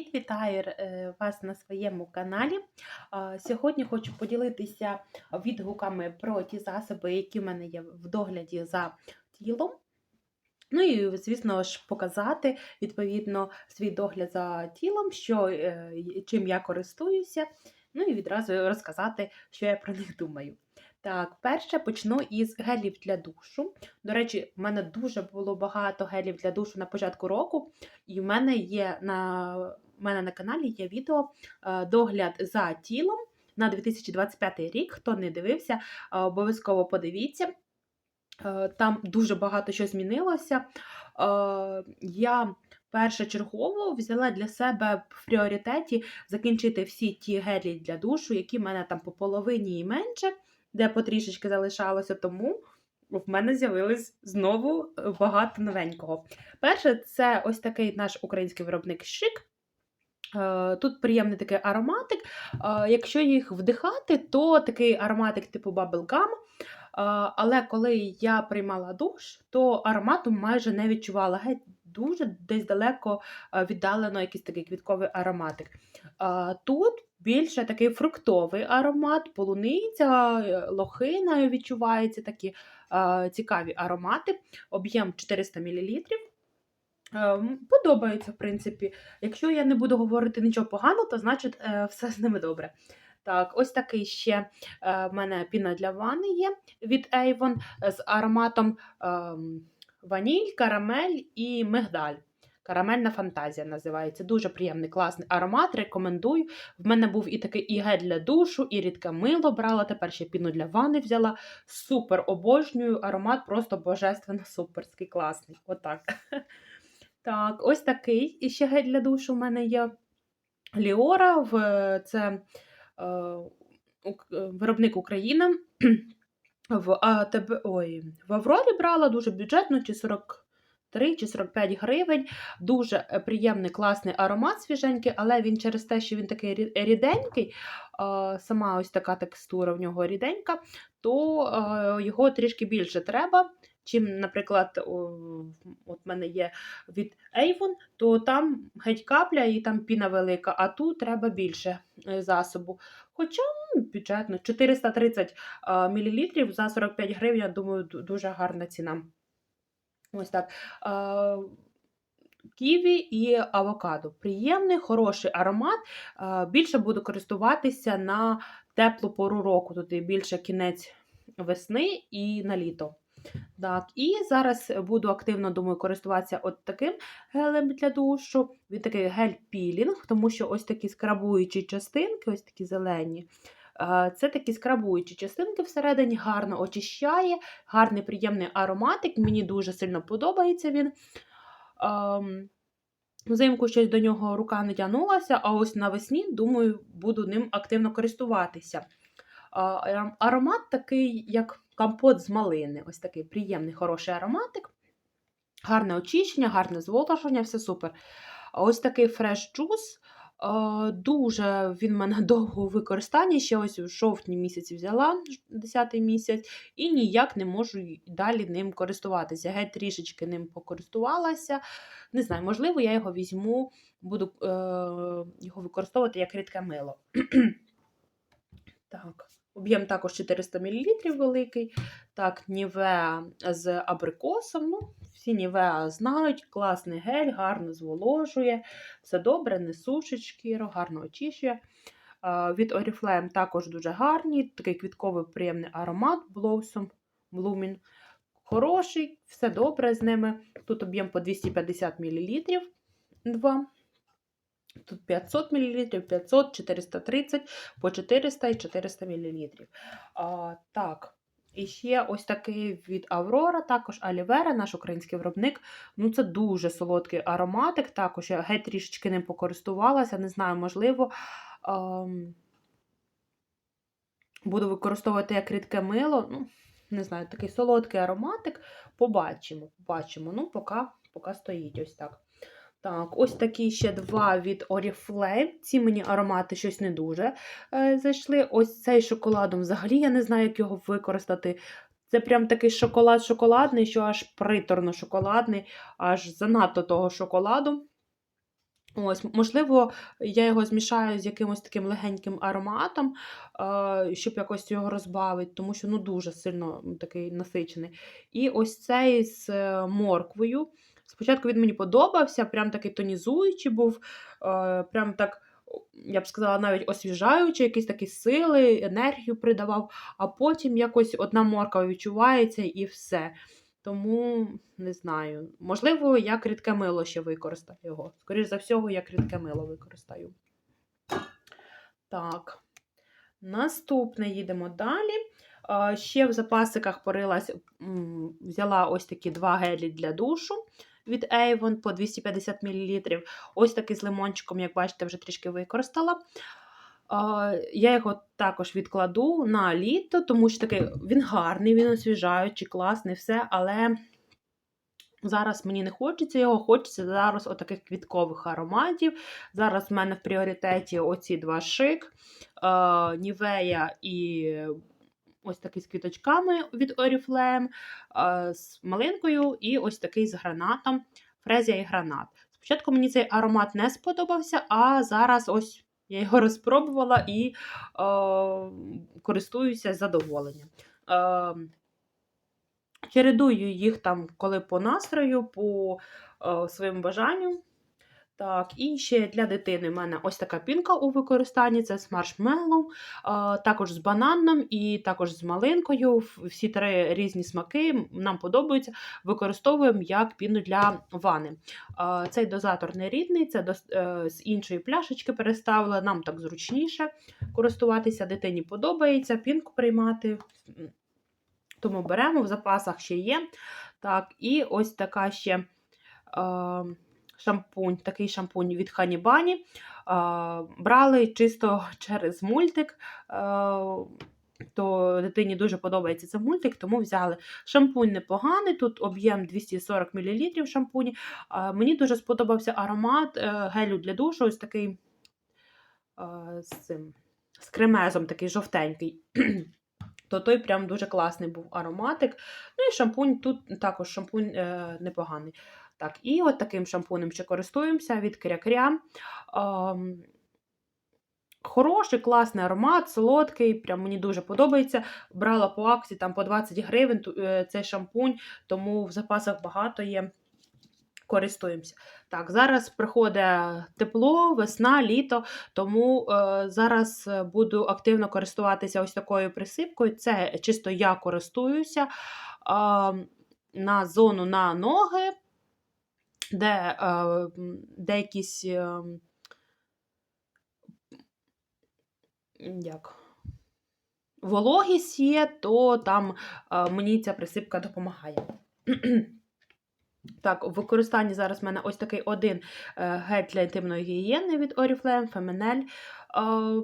Привіт, вітаю е, вас на своєму каналі. Сьогодні хочу поділитися відгуками про ті засоби, які в мене є в догляді за тілом. Ну і, звісно ж, показати відповідно свій догляд за тілом, що, е, чим я користуюся, ну і відразу розказати, що я про них думаю. Так, перше почну із гелів для душу. До речі, в мене дуже було багато гелів для душу на початку року, і в мене є на, в мене на каналі є відео е, догляд за тілом на 2025 рік. Хто не дивився, е, обов'язково подивіться. Е, Там дуже багато що змінилося. Я першочергово взяла для себе в пріоритеті закінчити всі ті гелі для душу, які в мене там по половині і менше, де потрішечки залишалося, тому в мене з'явилось знову багато новенького. Перше, це ось такий наш український виробник Шик. Е, Тут приємний такий ароматик. Е, Якщо їх вдихати, то такий ароматик типу. Е, Але коли я приймала душ, то аромату майже не відчувала. Геть дуже десь далеко е, віддалено якийсь такий квітковий ароматик. Тут більше такий фруктовий аромат, полуниця, лохина відчувається такі цікаві аромати. Об'єм 400 мл. Ем, Подобається, в принципі. Якщо я не буду говорити нічого поганого, то значить е, все з ними добре. Так, ось такий ще е, в мене піна для ванни є від Avon з ароматом ем, ваніль, карамель і мигдаль. Карамельна фантазія називається. Дуже приємний, класний аромат. Рекомендую. В мене був і такий і гель для душу, і рідке мило брала. Тепер ще піну для ванни взяла. Супер обожнюю. Аромат просто божественно суперський, класний. Отак. Так, ось такий і ще гель для душу в мене є. Ліора, в, це е, е, виробник Україна. В, АТБ, ой, в Аврорі брала дуже бюджетно, чи 43 чи 45 гривень. Дуже е, приємний, класний аромат свіженький, але він через те, що він такий ріденький, е, сама ось така текстура в нього ріденька, то е, його трішки більше треба. Чим, наприклад, от мене є від Avon, то там геть капля і там піна велика, а тут треба більше е, засобу. Хоча ну, бюджетно 430 мл за 45 гривень, я думаю, дуже гарна ціна. Ось так. Ківі і авокадо. Приємний, хороший аромат. Більше буду користуватися на теплу пору року. Тут і більше кінець весни і на літо. Так, і зараз буду активно, думаю, користуватися от таким гелем для душу. Він такий гель-пілінг, тому що ось такі скрабуючі частинки, ось такі зелені. е, Це такі скрабуючі частинки всередині, гарно очищає, гарний приємний ароматик. Мені дуже сильно подобається він. Ем, Взимку щось до нього рука не тягнулася, а ось навесні, думаю, буду ним активно користуватися. Аромат такий, як компот з малини. Ось такий приємний, хороший ароматик. Гарне очищення, гарне зволоження, все супер. Ось такий фреш джус. е, Дуже він в мене довго у використанні. Ще ось у жовтні місяці взяла 10 місяць, і ніяк не можу далі ним користуватися. Геть трішечки ним покористувалася. Не знаю, можливо, я його візьму, буду е, його використовувати як рідке мило. Так, об'єм також 400 мл великий. Так, Нівеа з абрикосом. Ну, всі Нівеа знають, класний гель, гарно зволожує, все добре, не сушить шкіру, гарно очищує. Від Oriflame також дуже гарні, такий квітковий приємний аромат Blossom Blooming. Хороший, все добре з ними. Тут об'єм по 250 мл. Два. Тут 500 мл, 500, 430, по 400 і 400 мл. А, так, і ще ось такий від Аврора, також Алівера, наш український виробник. Ну, це дуже солодкий ароматик. Також я геть трішечки ним покористувалася. Не знаю, можливо. ам, буду використовувати як рідке мило. Ну, не знаю, такий солодкий ароматик. Побачимо. побачимо. Ну, поки, поки стоїть ось так. Так, ось такі ще два від Oriflame. Ці мені аромати щось не дуже е, зайшли. Ось цей шоколадом взагалі я не знаю, як його використати. Це прям такий шоколад шоколадний, що аж приторно шоколадний, аж занадто того шоколаду. Ось, можливо, я його змішаю з якимось таким легеньким ароматом, е, щоб якось його розбавити, тому що ну, дуже сильно такий насичений. І ось цей з е, морквою. Спочатку він мені подобався, прям такий тонізуючий був, е, прям так, я б сказала, навіть освіжаючий, якісь такі сили, енергію придавав, а потім якось одна морква відчувається і все. Тому не знаю. Можливо, як рідке мило ще використаю його. Скоріше за всього, як рідке мило використаю. Так. Наступне їдемо далі. Ще в запасиках порилась, взяла ось такі два гелі для душу від Avon по 250 мл. Ось такий з лимончиком, як бачите, вже трішки використала. Я його також відкладу на літо, тому що такий він гарний, він освіжаючий, класний, все, але зараз мені не хочеться його, хочеться зараз отаких квіткових ароматів. Зараз в мене в пріоритеті оці два шик, Нівея і ось такий з квіточками від Oriflame, з малинкою, і ось такий з гранатом, фрезія і гранат. Спочатку мені цей аромат не сподобався, а зараз ось я його розпробувала і е, користуюся задоволенням. Е, чередую їх там, коли по настрою, по е, своєму бажанню. Так, і ще для дитини в мене ось така пінка у використанні це з маршмеллоу, також з бананом і також з малинкою. Всі три різні смаки нам подобаються. Використовуємо як піну для вани. Цей дозатор не рідний, це е, з іншої пляшечки переставила. Нам так зручніше користуватися. Дитині подобається пінку приймати. Тому беремо, в запасах ще є. Так, і ось така ще шампунь, такий шампунь від Ханібані. Брали чисто через мультик. То дитині дуже подобається цей мультик, тому взяли. Шампунь непоганий, тут об'єм 240 мл шампуні. Мені дуже сподобався аромат е, гелю для душу, ось такий з, цим, з кремезом, такий жовтенький. то той прям дуже класний був ароматик. Ну і шампунь тут також шампунь е, непоганий. Так, і от таким шампунем ще користуємося від Кря-Кря. Хороший, класний аромат, солодкий, прям мені дуже подобається. Брала по акції там по 20 гривень е, цей шампунь, тому в запасах багато є. Користуємося. Так, зараз приходить тепло, весна, літо, тому е, зараз буду активно користуватися ось такою присипкою. Це чисто я користуюся е, на зону на ноги, де, е, де якісь е, як, вологість є, то там е, мені ця присипка допомагає. Так, у використанні зараз в мене ось такий один гель для інтимної гігієни від Oriflame, Feminel.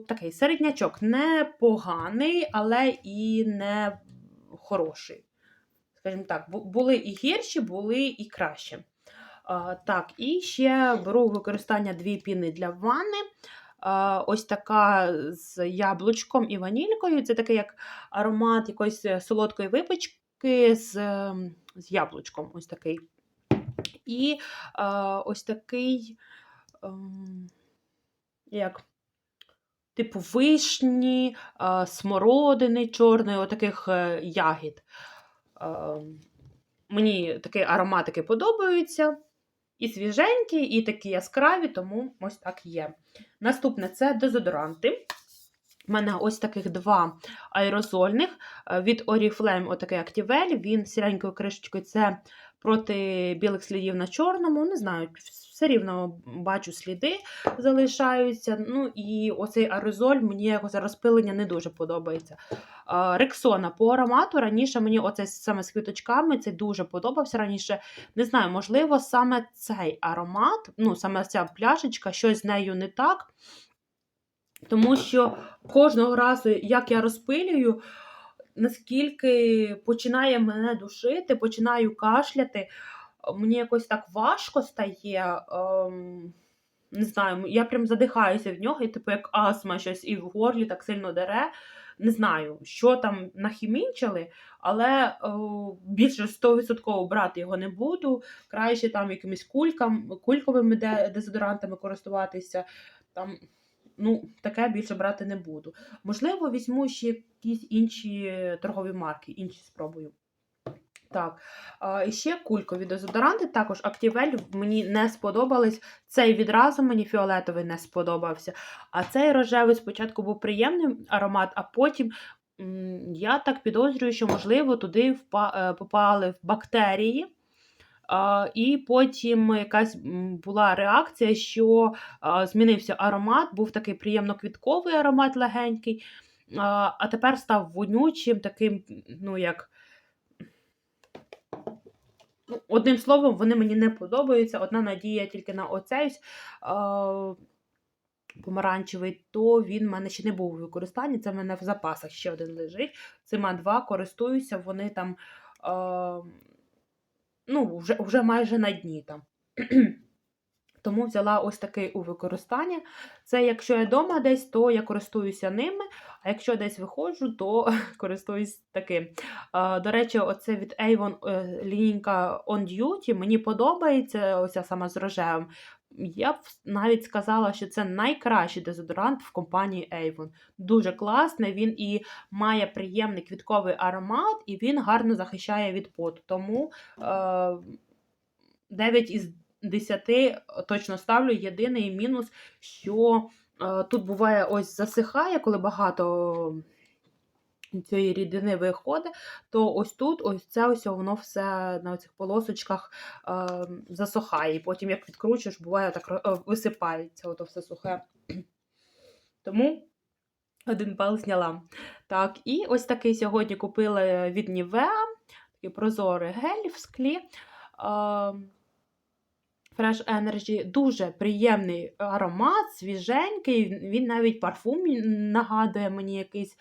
Такий середнячок, не поганий, але і не хороший. Скажімо так, були і гірші, були і кращі. Так, і ще беру у використання дві піни для ванни. Ось така з яблучком і ванількою. Це такий як аромат якоїсь е, солодкої випічки з, ем, з яблучком. Ось такий. І ось такий, ем, як, типу, вишні, смородини чорної, отаких е, ягід. Е, мені такі ароматики подобаються. І свіженькі, і такі яскраві, тому ось так є. Наступне це дезодоранти. У мене ось таких два аерозольних е, від Oriflame, отакий Activel, Він сіренькою кришечкою це проти білих слідів на чорному. Не знаю, все рівно бачу сліди залишаються. Ну і оцей аерозоль, мені за розпилення не дуже подобається. Рексона по аромату раніше мені оце саме з квіточками це дуже подобався раніше. Не знаю, можливо, саме цей аромат, ну саме ця пляшечка, щось з нею не так. Тому що кожного разу, як я розпилюю, наскільки починає мене душити, починаю кашляти, мені якось так важко стає. ем, Не знаю, я прям задихаюся в нього, і типу як астма щось і в горлі так сильно дере. Не знаю, що там нахімінчили, але о, більше 100% брати його не буду. Краще там якимись кулькам, кульковими дезодорантами користуватися. Там, ну, таке більше брати не буду. Можливо, візьму ще якісь інші торгові марки, інші спробую. Так, і ще кулькові дезодоранти, також Актівель мені не сподобались. Цей відразу мені фіолетовий не сподобався. А цей рожевий спочатку був приємний аромат, а потім я так підозрюю, що, можливо, туди е, попали бактерії. І потім якась була реакція, що змінився аромат, був такий приємно-квітковий аромат легенький, а, тепер став вонючим, таким, ну як. Ну, одним словом, вони мені не подобаються. Одна надія тільки на оцей помаранчевий, то він в мене ще не був у використанні. Це в мене в запасах ще один лежить. Цими два користуюся, вони там ну, вже, вже майже на дні там. Тому взяла ось такий у використання. Це якщо я вдома десь, то я користуюся ними, а якщо десь виходжу, то користуюсь таким. До речі, оце від Avon е, лінійка On Duty мені подобається, оця сама з рожевим. Я б навіть сказала, що це найкращий дезодорант в компанії Avon. Дуже класний, він і має приємний квітковий аромат, і він гарно захищає від поту. Тому е, 9 із 10 точно ставлю. Єдиний мінус, що е, тут буває ось засихає, коли багато цієї рідини виходить, то ось тут, ось це ось воно все на цих полосочках е, засухає. І потім, як відкручуєш, буває так е, висипається ото все сухе. Тому один бал зняла. Так, і ось такий сьогодні купила від Nivea, такий прозорий гель в склі. Е, Fresh Energy дуже приємний аромат, свіженький. Він навіть парфум нагадує мені якийсь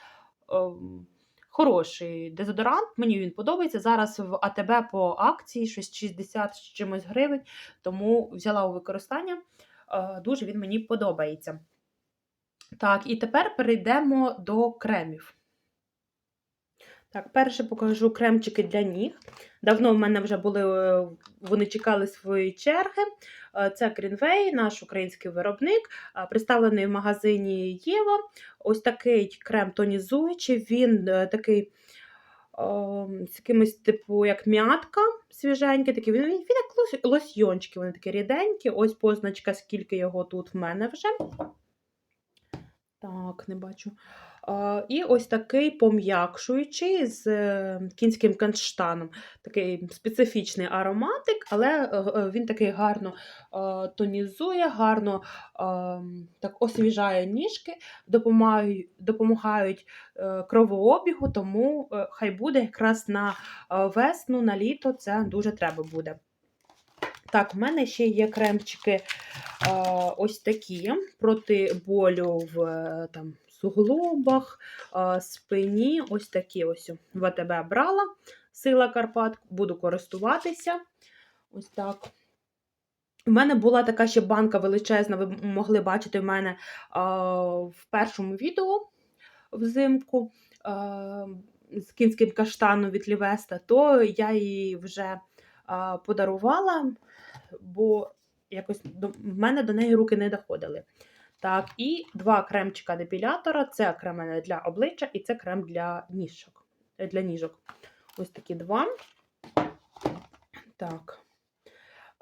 хороший дезодорант. Мені він подобається. Зараз в АТБ по акції щось 60 з чимось гривень, тому взяла у використання. Е, дуже він мені подобається. Так, і тепер перейдемо до кремів. Так, перше покажу кремчики для ніг. Давно в мене вже були, е, вони чекали своєї черги. Е, Це Greenway, наш український виробник, е, представлений в магазині Єва. Ось такий крем тонізуючий, він такий о, з якимось, типу, як м'ятка свіженький, такий, він, він як лос- лосьйончики, вони такі ріденькі. Ось позначка, скільки його тут в мене вже. Так, не бачу. І ось такий пом'якшуючий з е, кінським канштаном. Такий специфічний ароматик, але е, е, він такий гарно тонізує, гарно так освіжає ніжки, допомагають, кровообігу, тому хай буде якраз на весну, на літо це дуже треба буде. Так, в мене ще є кремчики ось такі проти болю в там, суглобах, спині. Ось такі ось в АТБ брала. Сила Карпат, буду користуватися. Ось так. У мене була така ще банка величезна, ви могли бачити в мене в першому відео взимку з кінським каштаном від Лівеста, то я її вже подарувала, бо якось в мене до неї руки не доходили. Так, і два кремчика депілятора. Це крем для обличчя і це крем для ніжок. е, Для ніжок. Ось такі два. Так.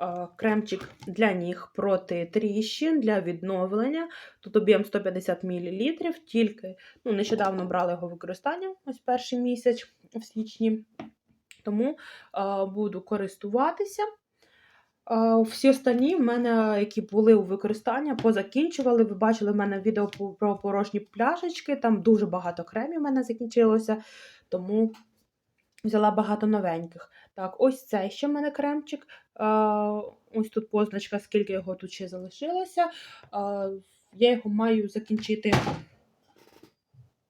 Е, Кремчик для ніг проти тріщин, для відновлення. Тут об'єм 150 мл, тільки ну, нещодавно брала його використання, ось перший місяць в січні. Тому е, буду користуватися. Всі останні в мене, які були у використанні, позакінчували. Ви бачили в мене відео про порожні пляшечки. Там дуже багато кремів в мене закінчилося, тому взяла багато новеньких. Так, ось цей ще в мене кремчик. Ось тут позначка, скільки його тут ще залишилося. Я його маю закінчити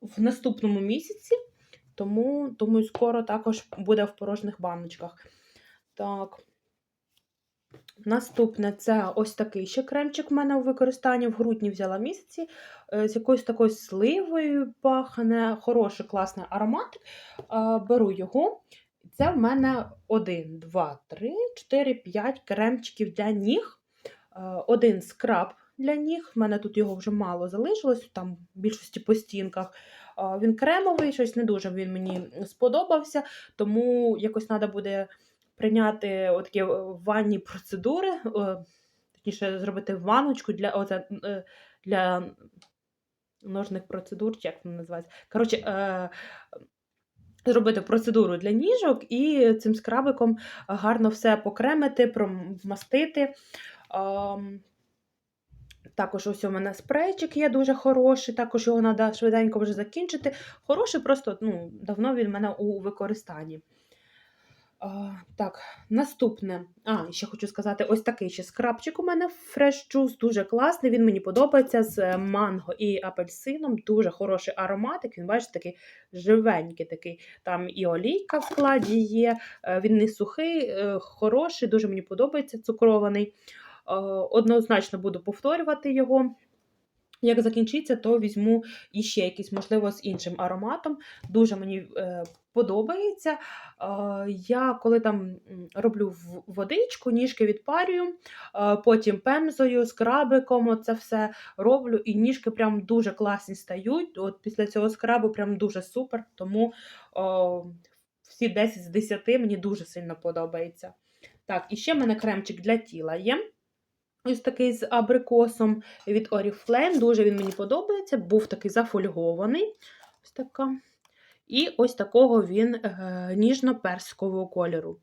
в наступному місяці, тому думаю, скоро також буде в порожніх баночках. Так. Наступне це ось такий ще кремчик в мене у використанні. В грудні взяла місяці. е, З якоюсь такою сливою пахне, хороший класний аромат. Е, Беру його. Це в мене 1, 2, 3, 4, 5 кремчиків для ніг. Е, Один скраб для ніг. В мене тут його вже мало залишилось, там в більшості по стінках. Він кремовий, щось не дуже він мені сподобався, тому якось треба буде прийняти отакі е, ванні процедури, е, точніше, зробити ванночку для, оце, е, для ножних процедур, чи як воно називається. Коротше, зробити процедуру для ніжок і цим скрабиком гарно все покремити, промастити. Також ось у мене спрейчик є дуже хороший, також його треба швиденько вже закінчити. Хороший, просто ну, давно він в мене у використанні. Так, наступне. А, ще хочу сказати, ось такий ще скрабчик у мене Fresh Juice, дуже класний. Він мені подобається з манго і апельсином. Дуже хороший ароматик. Він, бачите, такий живенький такий. Там і олійка в складі є. е, Він не сухий, е, хороший, дуже мені подобається цукрований. Е, Однозначно буду повторювати його. Як закінчиться, то візьму іще якийсь, можливо, з іншим ароматом. Дуже мені е, подобається. Е, я коли там роблю водичку, ніжки відпарюю, е, потім пемзою, скрабиком це все роблю, і ніжки прям дуже класні стають. От після цього скрабу прям дуже супер. Тому о, всі 10 з 10 мені дуже сильно подобається. Так, і ще в мене кремчик для тіла є. Ось такий з абрикосом від Oriflame. Дуже він мені подобається. Був такий зафольгований. Ось така. І ось такого він е, ніжно-персикового кольору.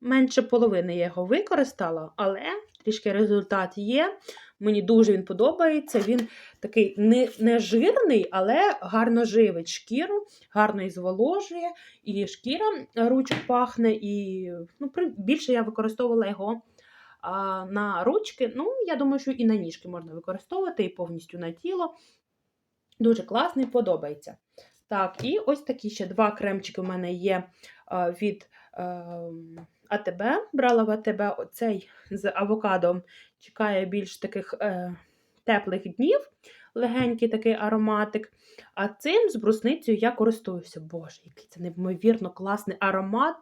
Менше половини я його використала, але трішки результат є. Мені дуже він подобається. Він такий не, не жирний, але гарно живить шкіру, гарно і зволожує, і шкіра ручок пахне. І ну, більше я використовувала його на ручки. Ну, я думаю, що і на ніжки можна використовувати, і повністю на тіло. Дуже класний, подобається. Так, і ось такі ще два кремчики у мене є від е, АТБ. Брала в АТБ оцей з авокадом. Чекає більш таких е, теплих днів, легенький такий ароматик. А цим з брусницею я користуюся. Боже, який це неймовірно класний аромат.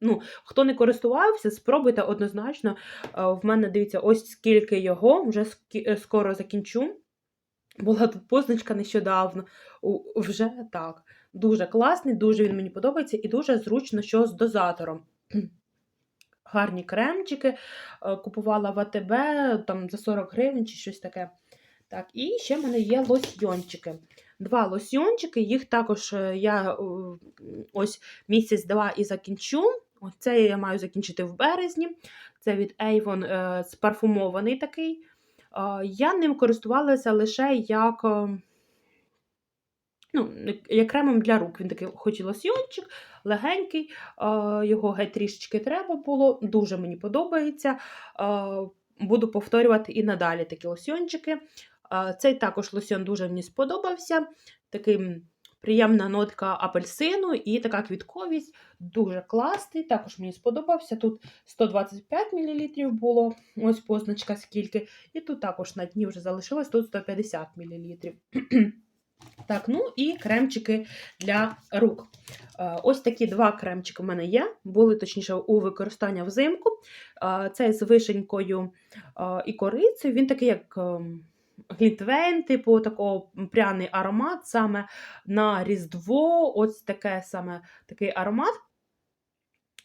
Ну, хто не користувався, спробуйте однозначно. Е, В мене дивіться, ось скільки його, вже е, скоро закінчу. Була тут позначка нещодавно. Вже так. Дуже класний, дуже він мені подобається і дуже зручно, що з дозатором. Гарні кремчики. е, Купувала в АТБ там за 40 гривень чи щось таке. Так, і ще в мене є лосьйончики. Два лосьйончики, їх також я ось місяць-два і закінчу. Ось я маю закінчити в березні. Це від Avon е, спарфумований такий. Е, Я ним користувалася лише як, е, ну, як кремом для рук. Він такий, хоч і лосьйончик, легенький, його геть трішечки треба було. Дуже мені подобається. Буду повторювати і надалі такі лосьйончики. Цей також лосьон дуже мені сподобався. Такий м, приємна нотка апельсину і така квітковість. Дуже класний. Також мені сподобався. Тут 125 мл було, ось позначка скільки. І тут також на дні вже залишилось тут 150 мл. Так, ну і кремчики для рук. Е, Ось такі два кремчики в мене є. Були точніше у використання взимку. Е, Цей з вишенькою е, і корицею. Він такий, як глінтвейн, типу такого пряний аромат саме на Різдво. Ось таке саме такий аромат.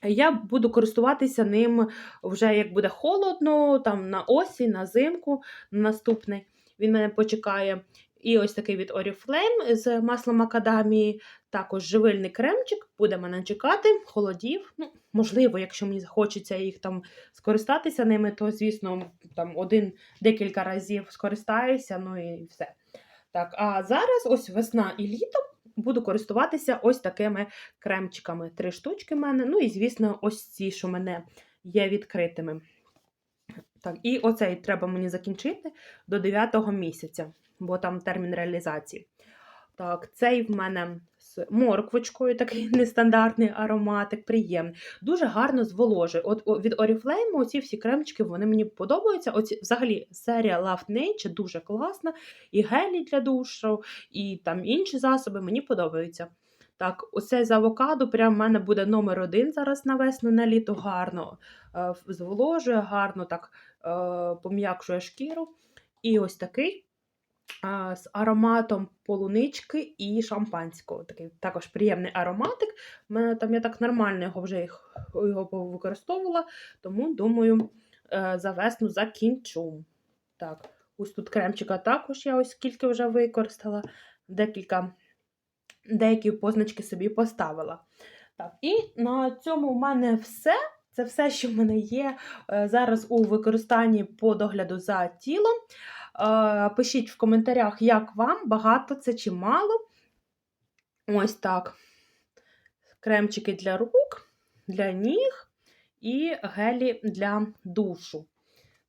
Я буду користуватися ним вже як буде холодно, там на осінь, на зимку наступний. Він мене почекає. І ось такий від Oriflame з маслом макадамії. Також живильний кремчик буде мене чекати, холодів. Ну, можливо, якщо мені захочеться їх там скористатися ними, то, звісно, там один декілька разів скористаюся, ну і все. Так, а зараз ось весна і літо буду користуватися ось такими кремчиками. Три штучки в мене. Ну і, звісно, ось ці, що в мене є відкритими. Так, і оцей треба мені закінчити до 9 місяця, бо там термін реалізації. Так, цей в мене з морквочкою, такий нестандартний ароматик, приємний. Дуже гарно зволожує. От від Oriflame оці всі кремчики вони мені подобаються. Оці, взагалі, серія Love Nature дуже класна. І гелі для душу, і там інші засоби мені подобаються. Так, оце з авокадо прям в мене буде номер один зараз на весну на літо. Гарно е, зволожує, гарно так е, пом'якшує шкіру. І ось такий з ароматом полунички і шампанського. Такий також приємний ароматик. У мене там я так нормально його вже його використовувала, тому думаю, е, за весну закінчу. Так, ось тут кремчика також я ось скільки вже використала, декілька, деякі позначки собі поставила. Так, і на цьому в мене все. Це все, що в мене є е, зараз у використанні по догляду за тілом. Е, Пишіть в коментарях, як вам, багато це чи мало. Ось так. Кремчики для рук, для ніг і гелі для душу.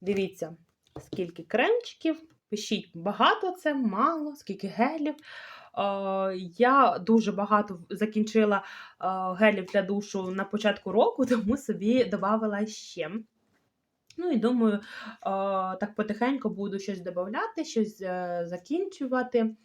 Дивіться, скільки кремчиків. Пишіть, багато це, мало, скільки гелів. Е, Я дуже багато закінчила е, гелів для душу на початку року, тому собі додавала ще. Ну і думаю, так потихеньку буду щось додати, щось е, закінчувати.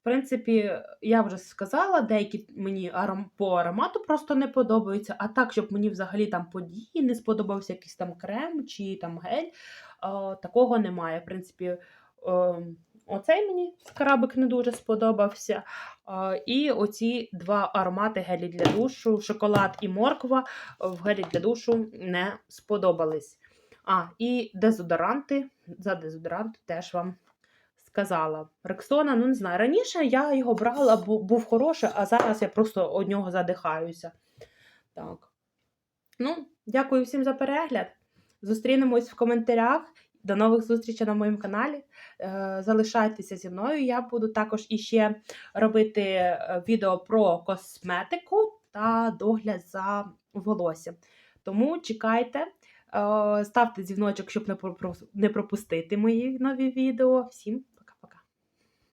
В принципі, я вже сказала, деякі мені по аромату просто не подобаються, а так, щоб мені взагалі там події не сподобався якийсь там крем чи там гель, такого немає. В принципі, е, оцей мені скрабик не дуже сподобався. І оці два аромати гелі для душу, шоколад і морква в гелі для душу не сподобались. А, і дезодоранти. За дезодорант теж вам сказала. Рексона, ну не знаю. Раніше я його брала, бу- був хороший, а зараз я просто од нього задихаюся. Так. Ну, дякую всім за перегляд. Зустрінемось в коментарях. До нових зустрічей на моєму каналі. Е, Залишайтеся зі мною. Я буду також іще робити е, відео про косметику та догляд за волоссям. Тому чекайте, е, ставте дзвіночок, щоб не пропустити мої нові відео. Всім